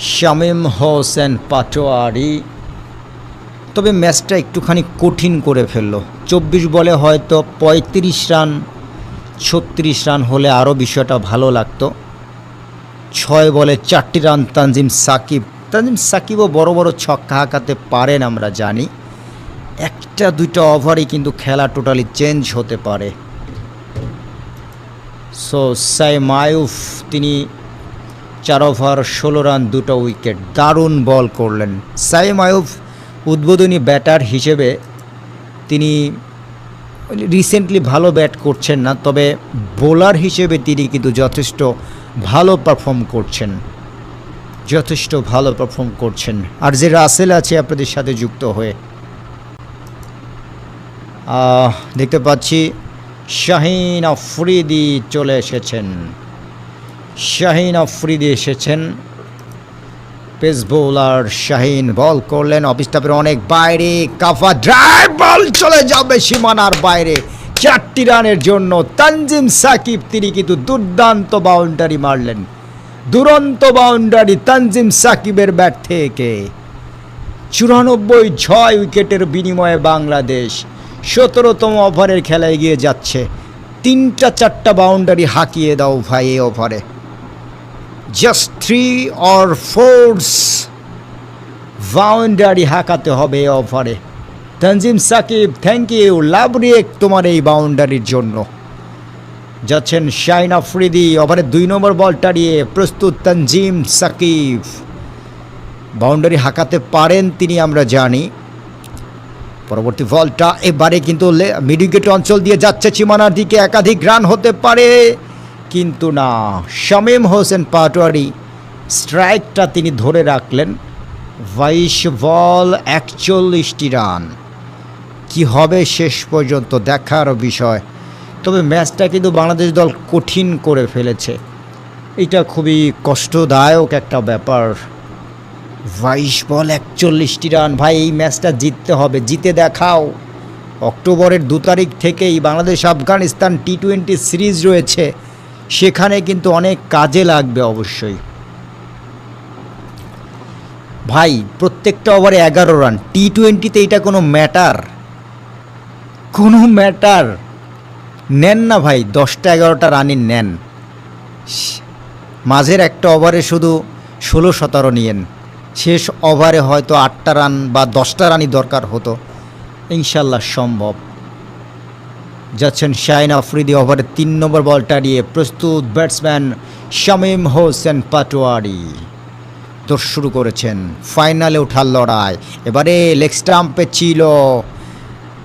শামীম হোসেন পাটোয়ারি। তবে ম্যাচটা একটুখানি কঠিন করে ফেলল। চব্বিশ বলে হয়তো পঁয়ত্রিশ রান, ছত্রিশ রান হলে আরও বিষয়টা ভালো লাগতো। ছয় বলে চারটি রান তানজিম সাকিব। তানজিম সাকিবও বড় বড় ছক্কা হাঁকাতে পারেন আমরা জানি। একটা দুইটা ওভারই কিন্তু খেলা টোটালি চেঞ্জ হতে পারে। সো সাইমায়ুফ, তিনি চার ওভার, ষোলো রান, দুটো উইকেট। দারুণ বল করলেন। সাইম আয়ুব উদ্বোধনী ব্যাটার হিসেবে তিনি রিসেন্টলি ভালো ব্যাট করছেন না, তবে বোলার হিসেবে তিনি কিন্তু যথেষ্ট ভালো পারফর্ম করছেন। যথেষ্ট ভালো পারফর্ম করছেন। আর যে রাসেল আছে, আপনাদের সাথে যুক্ত হয়ে। দেখতে পাচ্ছি শাহিন আফ্রিদি চলে এসেছেন। শাহিন আফ্রিদি এসেছেন। পেস বোলার শাহিন বল করলেন অফ স্টাফের অনেক বাইরে, কাফা ড্রাইভ বল চলে যাবে সীমানার বাইরে। চারটি রানের জন্য তানজিম সাকিব, তিনি কিন্তু দুর্দান্ত বাউন্ডারি মারলেন। দুরন্ত বাউন্ডারি তানজিম সাকিবের ব্যাট থেকে। চুরানব্বই ছয় উইকেটের বিনিময়ে বাংলাদেশ সতেরোতম ওভারের খেলায় এগিয়ে যাচ্ছে। তিনটা চারটা বাউন্ডারি হাঁকিয়ে দাও ভাই এই ওভারে। Just three or fours boundary হাঁকাতে হবে ওভারে Tanzim Sakib thank you love react তোমার এই বাউন্ডারির জন্য। যাচ্ছেন শাইন আফ্রিদি ওভারে দুই নম্বর বল টাড়িয়ে প্রস্তুত তানজিম সাকিব। বাউন্ডারি হাঁকাতে পারেন তিনি, আমরা জানি। পরবর্তী বলটা এবারে কিন্তু মিডিকেট অঞ্চল দিয়ে যাচ্ছে সীমানার দিকে, একাধিক রান হতে পারে। কিন্তু না। শামীম হোসেন পাটোয়ারি স্ট্রাইকটা তিনি ধরে রাখলেন। বাইশ বল একচল্লিশটি রান। কি হবে শেষ পর্যন্ত দেখার বিষয়। তবে ম্যাচটা কিন্তু বাংলাদেশ দল কঠিন করে ফেলেছে। এটা খুবই কষ্টদায়ক একটা ব্যাপার। বাইশ বল একচল্লিশটি রান। ভাই, এই ম্যাচটা জিততে হবে। জিতে দেখাও। অক্টোবরের দু তারিখ থেকেই Bangladesh Afghanistan T twenty series রয়েছে। সেখানে কিন্তু অনেক কাজে লাগবে অবশ্যই। ভাই, প্রত্যেকটা ওভারে এগারো রান টি টোয়েন্টিতে এটা কোনো ম্যাটার কোনো ম্যাটার নেন না ভাই, দশটা এগারোটা রানই নেন। মাঝের একটা ওভারে শুধু ষোলো সতেরো নিয়েন। শেষ ওভারে হয়তো আটটা রান বা দশটা রানই দরকার হতো। ইনশাল্লাহ সম্ভব। যাচ্ছেন শাহিন আফ্রিদি ওভারে তিন নম্বর বলটা নিয়ে প্রস্তুত ব্যাটসম্যান শামীম হোসেন পাটোয়ারি। দোষ শুরু করেছেন। ফাইনালে ওঠার লড়াই। এবারে লেগ স্টাম্পে ছিল।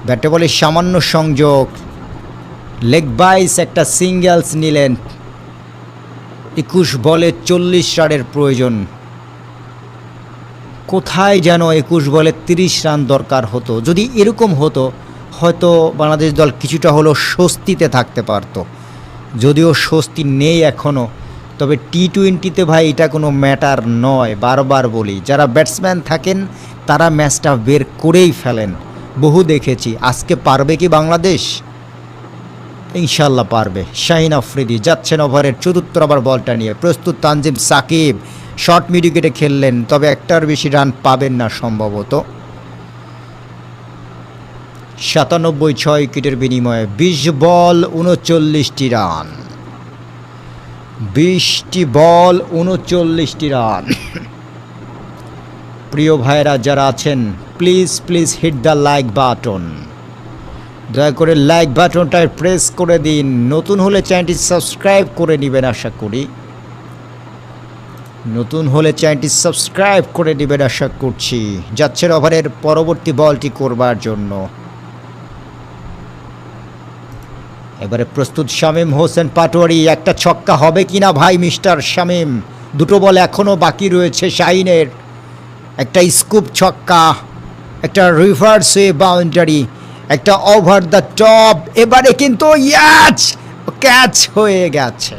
ব্যাটে বলে সামান্য সংযোগ। লেগ বাইস একটা সিঙ্গেলস নিলেন। একুশ বলে চল্লিশ রানের প্রয়োজন। কোথায় যেন একুশ বলে তিরিশ রান দরকার হতো। যদি এরকম হতো হয়তো বাংলাদেশ দল কিছুটা হলেও স্বস্তিতে থাকতে পারতো। যদিও স্বস্তি নেই এখনও তবে টি টোয়েন্টিতে ভাই এটা কোনো ম্যাটার নয়, বারবার বলি। যারা ব্যাটসম্যান থাকেন, তারা ম্যাচটা বের করেই ফেলেন। বহু দেখেছি। আজকে পারবে কি বাংলাদেশ? ইনশাল্লাহ পারবে। শাহিন আফ্রিদি যাচ্ছেন ওভারের চতুর্থ আবার বলটা নিয়ে। প্রস্তুত তানজিম সাকিব। শর্ট মিডিকেটে খেললেন, তবে একটার বেশি রান পাবেন না সম্ভবত। সাতানব্বই ছয় উইকেটের বিনিময়ে বিশ বল, উনচল্লিশটি রান। বিশটি বল, উনচল্লিশটি রান। প্রিয় ভাইরা যারা আছেন please please hit the like button দয়া করে লাইক বাটনটা প্রেস করে দিন। নতুন হলে চ্যানেলটি সাবস্ক্রাইব করে নেবেন আশা করি। নতুন হলে চ্যানেলটি সাবস্ক্রাইব করে নেবেন আশা করছি। যাচ্ছেন ওভারের পরবর্তী বলটি করবার জন্য। এবারে প্রস্তুত শামীম হোসেন পাটোয়ারি, একটা ছক্কা হবে কিনা ভাই মিস্টার শামীম? দুটো বল এখনও বাকি রয়েছে শাহিনের। একটা স্কুপ ছক্কা, একটা রিভার্স ওয়ে বাউন্ডারি, একটা ওভার দ্য টপ, এবারে কিন্তু ইয়াচ, ক্যাচ হয়ে গেছে।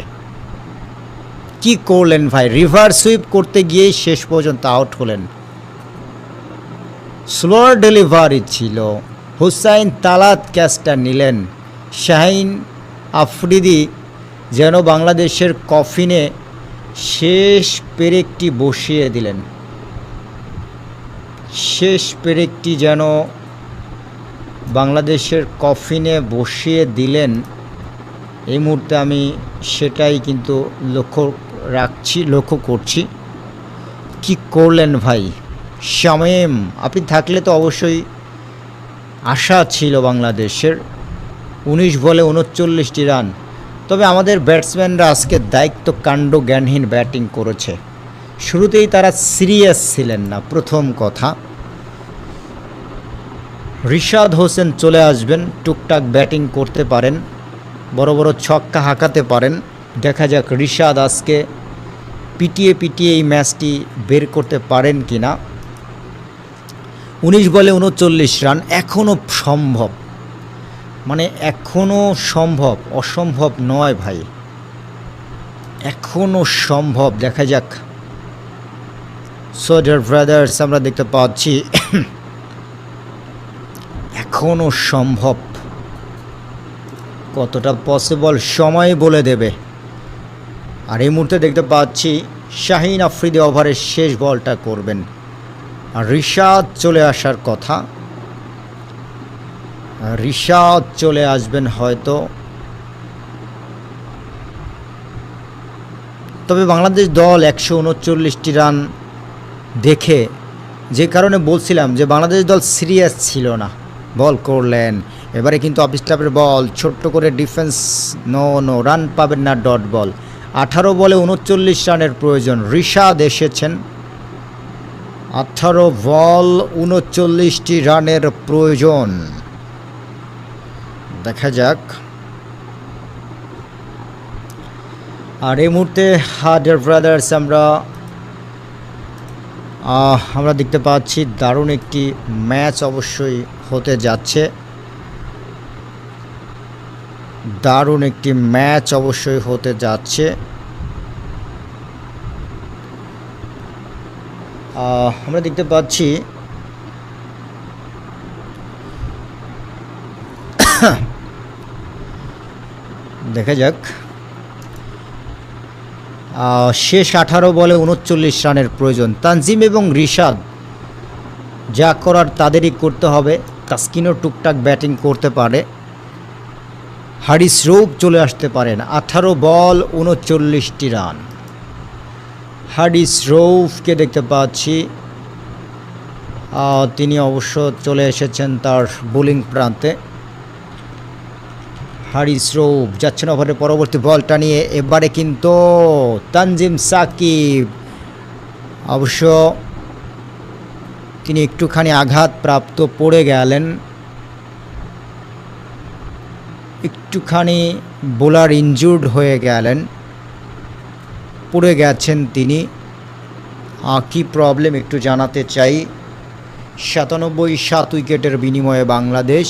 কি করলেন ভাই? রিভার্স সুইপ করতে গিয়ে শেষ পর্যন্ত আউট হলেন। স্লোয়ার ডেলিভারি ছিল। হুসাইন তালাত ক্যাচটা নিলেন। শাহিন আফ্রিদি যেন বাংলাদেশের কফিনে শেষ পেরেকটি বসিয়ে দিলেন। শেষ পেরেকটি যেন বাংলাদেশের কফিনে বসিয়ে দিলেন, এই মুহূর্তে আমি সেটাই কিন্তু লক্ষ্য রাখছি, লক্ষ্য করছি। কি করলেন ভাই? শামেম, আপনি থাকলে তো অবশ্যই আশা ছিল বাংলাদেশের। উনিশ বলে উনচল্লিশটি রান। তবে আমাদের ব্যাটসম্যানরা আজকে দায়িত্ব কাণ্ড জ্ঞানহীন ব্যাটিং করেছে। শুরুতেই তারা সিরিয়াস ছিলেন না, প্রথম কথা। রিশাদ হোসেন চলে আসবেন, টুকটাক ব্যাটিং করতে পারেন, বড় বড় ছক্কা হাঁকাতে পারেন। দেখা যাক রিশাদ আজকে পিটিয়ে পিটিয়ে এই ম্যাচটি বের করতে পারেন কি না উনিশ বলে উনচল্লিশ রান এখনও সম্ভব। মানে এখনও সম্ভব, অসম্ভব নয় ভাই। এখনও সম্ভব, দেখা যাক। সোজার ব্রাদার্স আমরা দেখতে পাচ্ছি এখনও সম্ভব। কতটা পসিবল সময় বলে দেবে। আর এই মুহূর্তে দেখতে পাচ্ছি, শাহিন আফ্রিদি ওভারের শেষ বলটা করবেন। আর রিশাদ চলে আসার কথা। রিশাদ চলে আসবেন হয়তো। তবে বাংলাদেশ দল একশো উনচল্লিশটি রান দেখে যে কারণে বলছিলাম যে বাংলাদেশ দল সিরিয়াস ছিল না, বল করলেন। এবারে কিন্তু অফিস ক্লাবের বল, ছোট্ট করে ডিফেন্স, নো নো, রান পাবেন না ডট বল। আঠারো বলে উনচল্লিশ রানের প্রয়োজন, রিশাদ এসেছেন। আঠারো বল, উনচল্লিশটি রানের প্রয়োজন। দেখা যাক। আর এই মুহূর্তে হার্ডার ব্রাদার্স আমরা আমরা দেখতে পাচ্ছি দারুণ একটি ম্যাচ অবশ্যই হতে যাচ্ছে। দারুণ একটি ম্যাচ অবশ্যই হতে যাচ্ছে। আমরা দেখতে পাচ্ছি দেখা যাক। শেষ আঠারো বলে উনচল্লিশ রানের প্রয়োজন। তানজিম এবং রিশাদ যা করার তাদেরই করতে হবে। তাস্কিনও টুকটাক ব্যাটিং করতে পারে। হারিস রৌপ চলে আসতে পারেন। আঠারো বল, উনচল্লিশটি রান। হারিস রৌফকে দেখতে পাচ্ছি। তিনি অবশ্য চলে এসেছেন তার বোলিং প্রান্তে। হারিস রৌফ যাচ্ছেন ওভারের পরবর্তী বলটা নিয়ে। এবারে কিন্তু তানজিম সাকিব, অবশ্য তিনি একটুখানি আঘাতপ্রাপ্ত পড়ে গেলেন। একটুখানি বোলার ইনজুর্ড হয়ে গেলেন। পড়ে গেছেন তিনি। কী প্রবলেম একটু জানাতে চাই। সাতানব্বই সাত উইকেটের বিনিময়ে বাংলাদেশ।